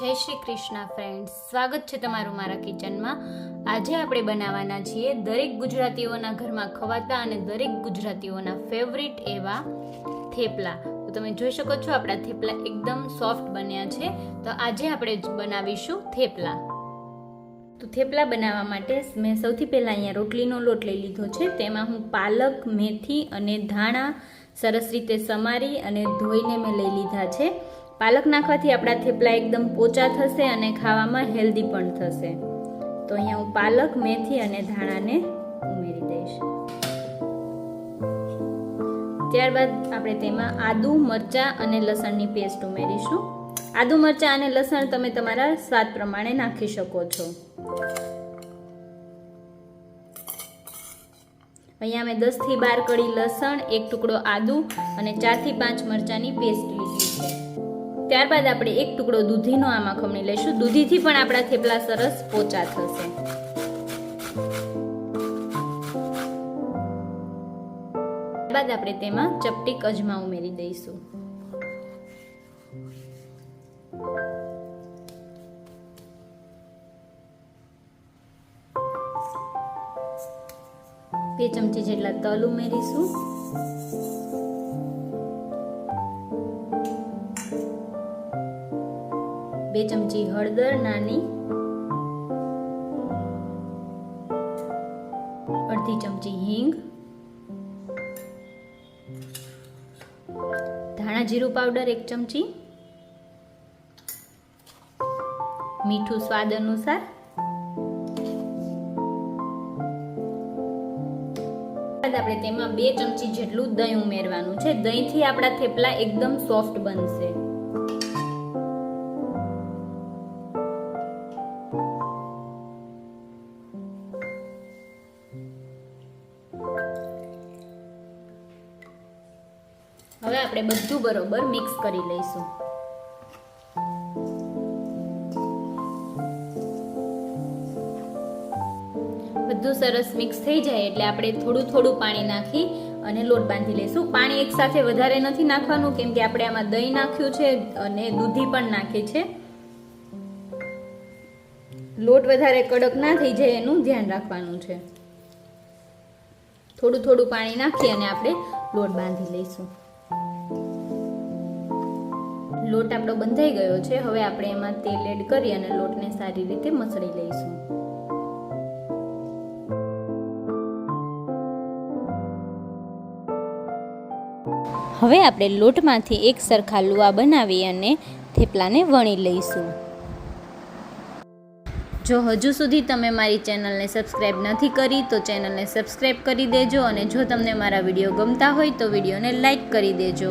જય શ્રી કૃષ્ણ ફ્રેન્ડ્સ સ્વાગત છે તમારું મારા કિચનમાં. આજે આપણે બનાવવાના છીએ દરેક ગુજરાતીઓના ઘરમાં ખવાતા અને દરેક ગુજરાતીઓના ફેવરિટ એવા થેપલા. તો તમે જોઈ શકો છો આપણા થેપલા એકદમ સોફ્ટ બન્યા છે. તો આજે આપણે બનાવીશું થેપલા. તો થેપલા બનાવવા માટે મેં સૌથી પહેલાં અહીંયા રોટલીનો લોટ લઈ લીધો છે. તેમાં હું પાલક, મેથી અને ધાણા સરસ રીતે સમારી અને ધોઈને મેં લઈ લીધા છે. પાલક નાખવાથી આપણા થેપલા એકદમ પોચા થશે અને ખાવામાં હેલ્ધી પણ થશે. તો અહીંયા હું પાલક, મેથી અને ધાણાને ઉમેરી દઈશ. ત્યારબાદ આપણે તેમાં આદુ, મરચાં અને લસણની પેસ્ટ ઉમેરીશું. આદુ, મરચાં અને લસણ તમે તમારા સ્વાદ પ્રમાણે નાખી શકો છો. અહીંયા મેં દસથી બાર કળી લસણ, એક ટુકડો આદુ અને ચારથી પાંચ મરચાંની પેસ્ટ લીધી છે. ત્યારબાદ આપણે એક ટુકડો દૂધીનો આમાં ખમણી લઈશું. દૂધીથી પણ આપણા થેપલા સરસ પોચા થશે. ત્યારબાદ આપણે તેમાં ચપટી કજમા ઉમેરી દઈશું. બે ચમચી જેટલા તલ ઉમેરીશું. બે ચમચી હળદર નાની, અડધી ચમચી હિંગ, ધાણા જીરું પાવડર એક ચમચી, મીઠું સ્વાદ અનુસાર આપણે તેમાં બે ચમચી જેટલું દહીં ઉમેરવાનું છે. દહીંથી આપણા થેપલા એકદમ સોફ્ટ બનશે. હવે આપણે બધું બરોબર મિક્સ કરી લઈશું. બધું સરસ મિક્સ થઈ જાય એટલે આપણે થોડું થોડું પાણી નાખી અને લોટ બાંધી લઈશું. પાણી એકસાથે વધારે નથી નાખવાનું, કેમ કે આપણે આમાં દહીં નાખ્યું છે અને દૂધી પણ નાખી છે. લોટ વધારે કડક ના થઈ જાય એનું ધ્યાન રાખવાનું છે. થોડું થોડું પાણી નાખી અને આપણે લોટ બાંધી લઈશું. લોટ આપણો બંધાઈ ગયો છે. હવે આપણે એમાં તેલ એડ કરી અને લોટને સારી રીતે મસળી લઈશું. હવે આપણે લોટમાંથી એક સરખા લુવા બનાવી અને થેપલાને વણી લઈશું. જો હજુ સુધી તમે મારી ચેનલને સબસ્ક્રાઈબ નથી કરી, તો ચેનલને સબસ્ક્રાઈબ કરી દેજો અને જો તમને મારા વીડિયો ગમતા હોય તો વિડીયોને લાઈક કરી દેજો.